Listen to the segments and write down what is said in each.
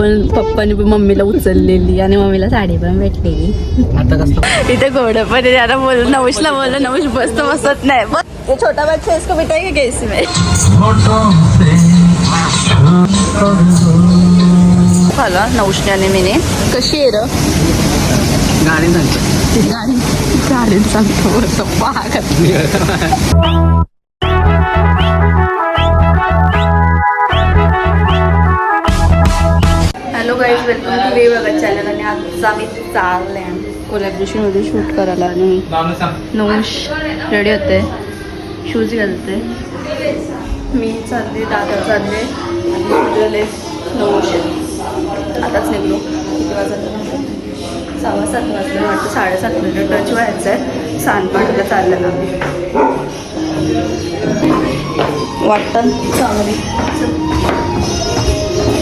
पण पप्पाने पण मम्मीला उचललेली आणि मम्मीला साडी पण भेटलेली. आता कसं? इथे घोड पण. आता बोल नवशला बोललं नवश बसत बसत नाही. बस छोटा बच्चा इसको बिठाएंगे क्या इसमें झालं नवशने आणि मीने. कशी आहे र? गाणी सांगतो गाडी गाडीत सांगतो. पाहत गाईज वेलकम टू वे बघा चॅनल आणि आज आम्ही चालले कोलॅब्रेशनमध्ये शूट करायला आणि नवश रेडी होते शूज घालते मी चालले दादा चालले आणि नवश आताच निघलो. किती वाजता? सव्वा सात वाजले वाटतं. साडेसात मिनिट. टच व्हायचं आहे सांडपाडीला चाललं ना वाटतं. चांगली.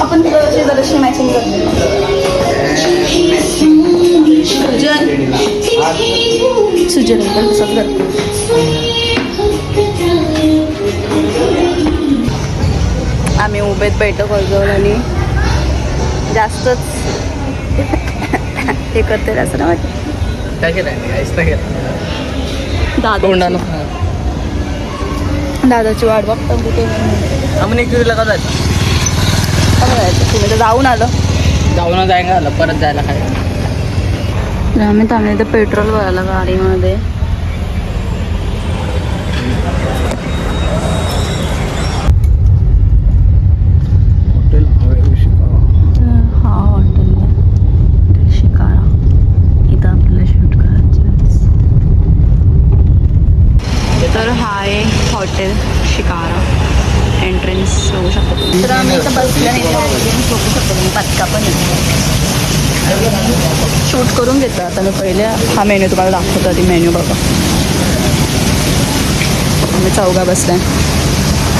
आपण तिकडची जराशी मॅचिंग करतो सुजन. सुजन पण तसंच करतो आम्ही उभेत बैठक वाजवलं आणि जास्तच हे करते असं ना वाटतं. काय केलं दादा दादाची. वाट बघता कुठे आम्ही एक का जायचं? तुम्ही तर जाऊन आलं. जाऊन जायला आलं परत जायला काय? आम्ही थांबले तर पेट्रोल भरायला गाडीमध्ये. हॉटेल तर हा हॉटेल आहे. शिकारा इथं आपल्याला शूट करायचं आहे. तर हा आहे हॉटेल शिकारा एंट्रन्स बघू शकतो. तर आम्ही इथं बसल्या नाही बघू शकतो तुम्ही पत्का पण शूट करून घेतो आता मी पहिले. हा मेन्यू तुम्हाला दाखवतो आधी मेन्यू बघा. आम्ही चौघा बसलाय.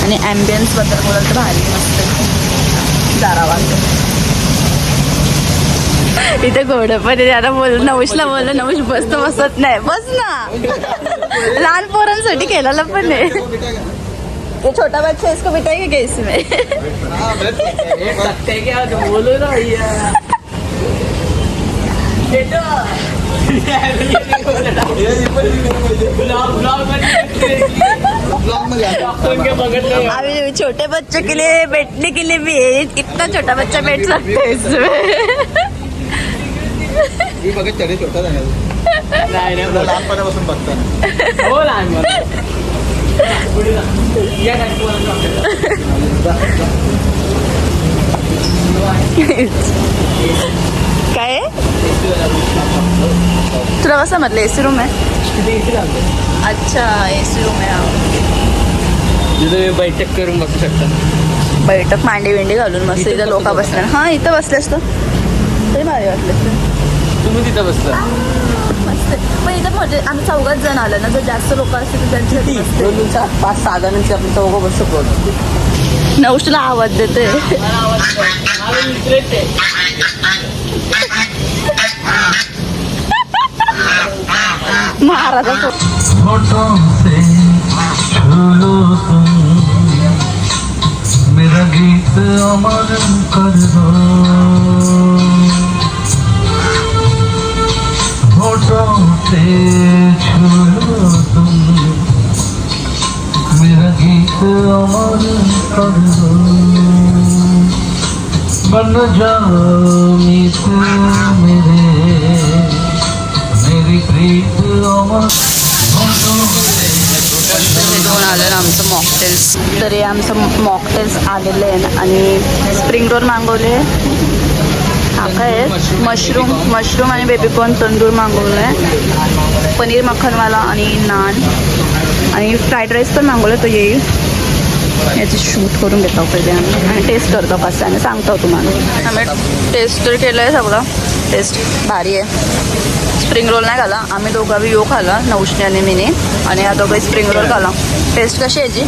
आणि ॲम्बियन्सबद्दल बोलाल तर भारी मस्त. जारा वाटतो इथे घोड पण आहे. आता बोल नवशला बोललं नवश बसत बसत नाही. बस ना. लहान पोरांसाठी केलेलं पण आहे ये छोटा बच्चा इसको बिठाएँगे क्या इसमें? बोलो ना भैया अभी छोटे बच्चों के लिए बैठने के लिए भी है कितना छोटा बच्चा बैठ सकता है इसमें? छोटा नाही नाही. लहानपणापासून बघता हो लहान काय? तुला कसं म्हटलं एसी रूम आहे. अच्छा एसी रूम आहे बैठक करून बसू शकता बैठक मांडी विंडी घालून मस्त इथं लोक बसू बसणार हा इथं बसले असतं तरी भारी वाटलं. तुम्ही तिथं बसता मस्त आहे. पण इथं म्हणजे आम्ही चौघात जण आलं ना जर जास्त लोक असतील तर त्यांच्यासाठी मस्त आहे. दोन दोन चार पाच सहा जणांची आपण चौघं बसू शकतो नवशला आवाज देते. महाराजा होठों से छू लो तुम मेरा गीत अमर कर दो। से छू लो तुम मेरा गीत अमर कर दो बन जाओ मीत मेरे मेरी प्रीत अमर होठों से घेऊन आलं आमचं मॉकटेल्स तर हे आमचं मॉकटेल्स आलेले आहे आणि स्प्रिंग रोल मागवले. हा काय आहे. मशरूम मशरूम आणि बेबीकॉर्न तंदूर मागवलं आहे. पनीर मक्खनवाला आणि नान. आणि फ्राईड राईस पण मागवलं तो येईल. याची शूट करून घेतो पहिले आम्ही. आणि टेस्ट करतो कसं आणि सांगतो तुम्हाला. आम्ही टेस्ट तर केलं आहे सगळं. टेस्ट भारी आहे. स्प्रिंग रोल नाही खाला. आम्ही दोघं बी यो खाला नऊशने आणि मिनी. आणि या दोघं स्प्रिंग रोल खाला. टेस्ट कशी आहे याची?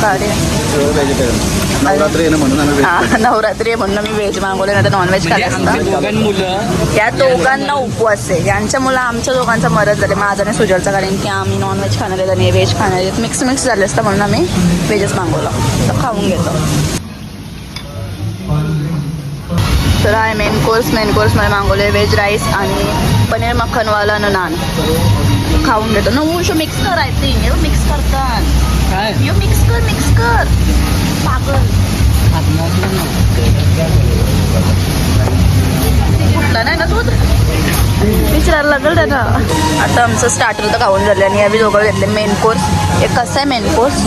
भारी आहे. नवरात्री आहे ना म्हणून आम्ही हा नवरात्री आहे म्हणून मी व्हेज मागवले नाही तर नॉनव्हेज म्हणजे खायला आमची असतं. दोघां मुलं या दोघांना उपवास आहे. यांच्यामुळे आमच्या दोघांचा मरत झाले. माझा आणि सुजलचा कारण की आम्ही नॉनव्हेज खाणार आणि व्हेज खाणार आहेत मिक्स मिक्स झाले असतं म्हणून आम्ही व्हेजच मागवलं. तर खाऊन घेतो. तर आहे मेन कोर्स मेन कोर्समध्ये मागवले व्हेज राईस आणि पनीर मक्खनवाला न नान. खाऊन घेतो. ना उशो मिक्स कर आय थिंक मिक्स करतात. काय? यू मिक्स कर मिक्स कर. कुठला नाही ना विचारायला लागेल त्याला. आता आमचं स्टार्टर तर खाऊन झालं आणि आम्ही दोघं घेतले मेन कोर्स हे कसं आहे मेन कोर्स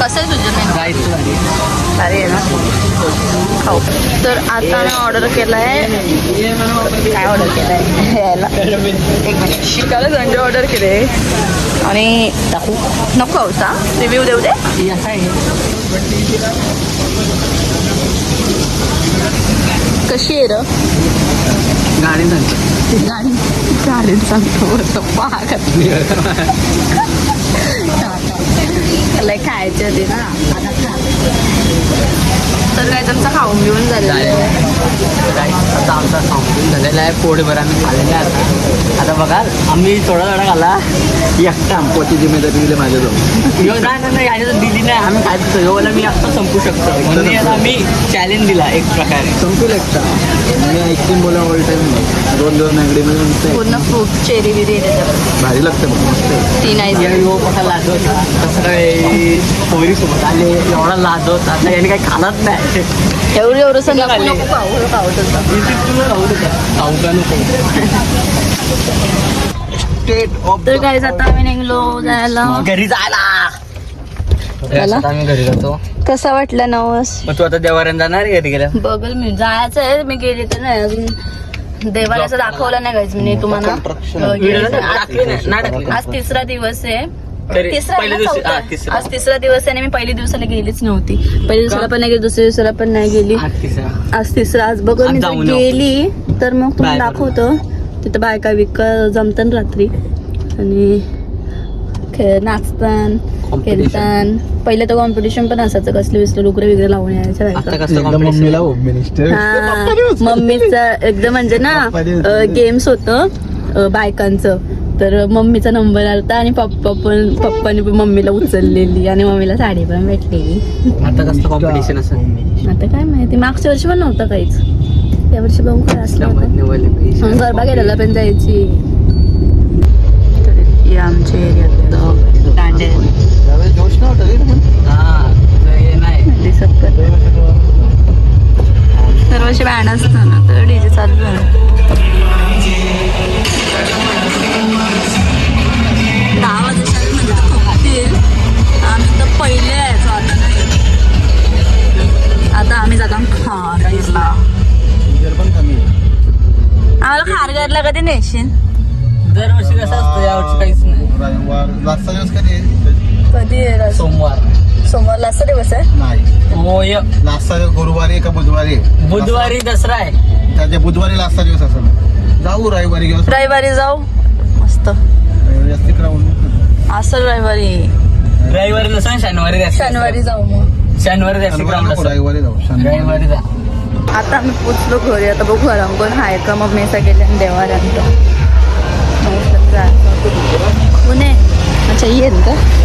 कसं आहे तुझं? आहे ना खाऊ तर आता मी ऑर्डर केलं आहे काय ऑर्डर केलं आहे यायला. एक मिनिट शिकायला संडे ऑर्डर केले. आणि टाकू नको खाऊचा रिव्ह्यू देऊ दे. कशी आहे र? गाडी सांगतो गाडी गाडी सांगतो. होतं पाहत लय खायचे होते ना आता खा. तर काय तुमचं खाऊन घेऊन झालेलं आहे आता आमचा संपून झालेला आहे पोटभर आम्ही खाल्लेला आहे आता. आता बघाल आम्ही थोडा थोडा खाल्ला एकटा संपत्ती जिम्मेदारी दिली माझ्याजवळ नाही नाही, नाही दिली नाही. आम्ही खायचो ह्योला मी आता संपू शकतो. म्हणून याला आम्ही चॅलेंज दिला एक प्रकारे. संपूल एकटा मी आईस्क्रीम बोला ऑल टाइम दोन दोन नागडी आहे. पूर्ण फ्रूट चेरी बिरी भारी लागतं बघ मस्त आहे. तीन या कसा लाजवत कसं काय पोरीसोबत आले एवढा लाजवत. आता याने काही खालाच नाही. एवढं एवढं नको नको खाऊ. तर काय आता आम्ही निघलो जायला. घरी जायला. चला. आता आम्ही घरी जातो. कसा वाटला नवस? मग तू आता देवाऱ्यात जाणार घरी गेल्या बघल मी. जायचं आहे. मी गेली तर नाही अजून. देवाला दाखवलं नाही गायचं मी तुम्हाला. गेली- आज तिसरा दिवस आहे. तरी तिसरा आहे पहिल्या ना, दिवशी- चौथा? हा, तिसरा. आज तिसरा दिवस आहे आणि मी पहिल्या दिवसाला गेलीच नव्हती पहिल्या दिवसाला पण नाही गेली दुसऱ्या दिवसाला पण नाही गेली आज तिसरा. आज तिसरा आज बघ आज मी जर जाऊन येऊ. गेली तर मग तुम्हाला बाय. दाखवतो तिथं बायका विका जमतान रात्री आणि खेळ नाचतान Competition. खेळतान पहिले तर कॉम्पिटिशन पण असायचं कसले विसले लुकरे वगैरे लावून यायच्या आता बायका कसं एकदा competition? मम्मीला मिनिस्टर हा मम्मीचा एकदम म्हणजे ना पप्पा दिवस. गेम्स होतं अं, बायकांचं तर मम्मीचा नंबर आलता आणि पप्पा पण पप्पाने पण मम्मीला उचललेली आणि मम्मीला साडी पण भेटलेली. आता कसं कॉम्पिटिशन असं आता काय माहिती मागच्या वर्षी पण नव्हतं काहीच. या वर्षी बघू काय असलं गरबा गेलेला पण जायची. तर आमच्या एरियात दांडे जोश नव्हतं रे पण. हा, असतं ना तर डीजे चालू आहे खारगारला कधी नेशील दरवर्षी कसं असतं यावर्षी काहीच नाही. रविवार लास्टचा दिवस कधी आहे? कधी आहे सोमवार सोमवार लास्ट दिवस आहे? नाही. होय लास्टचा दिवस गुरुवारी का बुधवारी? बुधवारी दसरा आहे. त्याच्या बुधवारी लास्टचा दिवस असेल. जाऊ रविवारी घेऊ रविवारी जाऊ. मस्त. रविवारी राहून असं रविवारी. रविवारी नसेल शनिवारी शनिवारी जाऊ मग. शनिवारी असतं रविवारी जाऊ. शनिवारी. रविवारी जा. आता आम्ही पोचलो घरी. आता बघू आराम कोण आहे का? मग मी गेले आणि देवाऱ्यांत पुणे. अच्छा येईल का?